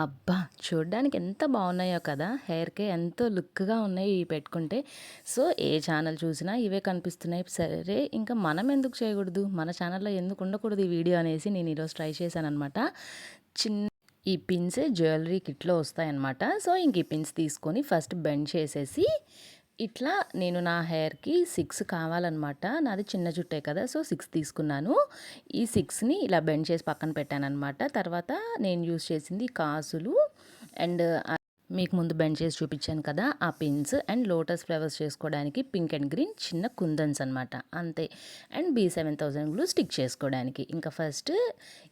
అబ్బా! చూడ్డానికి ఎంత బాగున్నాయో కదా! హెయిర్‌కే ఎంతో లుక్‌గా ఉన్నాయి ఇవి పెట్టుకుంటే. సో, ఏ ఛానల్ చూసినా ఇవే కనిపిస్తున్నాయి. సరే ఇంకా మనం ఎందుకు చేయకూడదు? మన ఛానల్‌లో ఎందుకు ఉండకూడదు ఈ వీడియో అనేసి నేను ఈరోజు ట్రై చేశానమాట చిన్న ఈ పిన్స్ జ్యువెలరీ కిట్‌లో వస్తాయన్నమాట. సో, ఇంక ఈ పిన్స్ తీసుకొని ఫస్ట్ బెండ్ చేసేసి ఇట్లా నేను నా హెయిర్‌కి సిక్స్ కావాలన్నమాట నాది చిన్న జుట్టే కదా! సో, సిక్స్ తీసుకున్నాను. ఈ సిక్స్ని ఇలా బెండ్ చేసి పక్కన పెట్టాననమాట. తర్వాత నేను యూజ్ చేసింది కాసులు అండ్ మీకు ముందు బెండ్ చేసి చూపించాను కదా! ఆ పిన్స్ అండ్ లోటస్ ఫ్లవర్స్ చేసుకోవడానికి పింక్ అండ్ గ్రీన్ చిన్న కుందన్స్ అనమాట. అంతే. And B seven thousand glue stick చేసుకోవడానికి. ఇంకా ఫస్ట్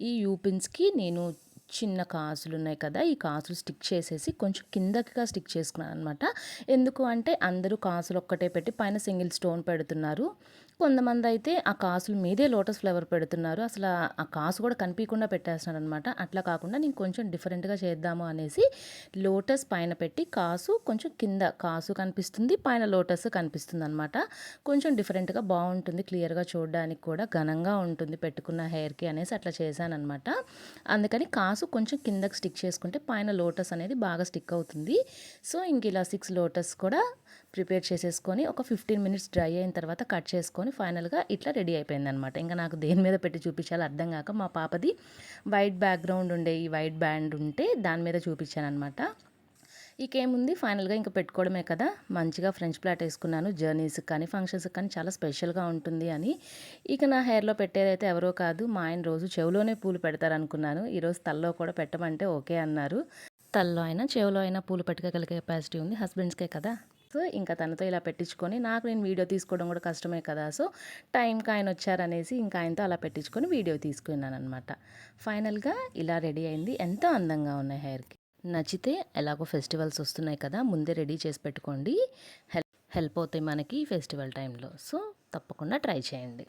ఈ యూ పిన్స్‌కి నేను చిన్న కాసులు ఉన్నాయి కదా ఈ కాసులు స్టిక్ చేసేసి కొంచెం కిందకిగా స్టిక్ చేసుకున్నాను అనమాట ఎందుకు అంటే అందరూ కాసులు ఒక్కటే పెట్టి పైన సింగిల్ స్టోన్ పెడుతున్నారు. కొంతమంది అయితే ఆ కాసుల మీదే లోటస్ ఫ్లవర్ పెడుతున్నారు. అసలు ఆ కాసు కూడా కనిపించకుండా పెట్టేస్తున్నారు అనమాట అట్లా కాకుండా నేను కొంచెం డిఫరెంట్గా చేద్దాము అనేసి లోటస్ పైన పెట్టి కాసు కొంచెం కింద కాసు కనిపిస్తుంది పైన లోటస్ కనిపిస్తుంది అనమాట కొంచెం డిఫరెంట్గా బాగుంటుంది క్లియర్గా చూడడానికి కూడా ఘనంగా ఉంటుంది పెట్టుకున్న హెయిర్కి అనేసి అట్లా చేశానమాట అనమాట అందుకని కాసు కొంచెం కిందకి స్టిక్ చేసుకుంటే పైన లోటస్ అనేది బాగా స్టిక్ అవుతుంది. సో ఇంక ఇలా సిక్స్ లోటస్ కూడా ప్రిపేర్ చేసేసుకొని ఒక ఫిఫ్టీన్ మినిట్స్ డ్రై అయిన తర్వాత కట్ చేసుకొని ఫైనల్గా ఇట్లా రెడీ అయిపోయింది అనమాట ఇంకా నాకు దేని మీద పెట్టి చూపించాలి అర్థం కాక మా పాపది వైట్ బ్యాక్గ్రౌండ్ ఉండే ఈ వైట్ బ్యాండ్ ఉంటే దాని మీద చూపించాను అనమాట ఇకేముంది? ఫైనల్గా ఇంకా పెట్టుకోవడమే కదా. మంచిగా ఫ్రెంచ్ ప్లాట్ వేసుకున్నాను. జర్నీస్కి కానీ ఫంక్షన్స్కి కానీ చాలా స్పెషల్గా ఉంటుంది అని. ఇక నా హెయిర్లో పెట్టేదైతే ఎవరో కాదు మా ఆయన రోజు చెవులోనే పూలు పెడతారనుకున్నాను. ఈరోజు తల్లో కూడా పెట్టమంటే ఓకే అన్నారు. తల్లో అయినా చెవులో అయినా పూలు పెట్టుకోగలిగే కెపాసిటీ ఉంది. హస్బెండ్స్కే కదా. సో ఇంకా తనతో ఇలా పెట్టించుకొని నాకు నేను వీడియో తీసుకోవడం కూడా కష్టమే కదా సో టైంకి ఆయన వచ్చారనేసి ఇంకా ఆయనతో అలా పెట్టించుకొని వీడియో తీసుకున్నాను అనమాట ఫైనల్గా ఇలా రెడీ అయింది. ఎంతో అందంగా ఉన్నాయి హెయిర్కి. నచ్చితే ఎలాగో ఫెస్టివల్స్ వస్తున్నాయి కదా ముందే రెడీ చేసి పెట్టుకోండి. హెల్ప్ హెల్ప్ అవుతాయి మనకి ఫెస్టివల్ టైంలో. సో తప్పకుండా ట్రై చేయండి.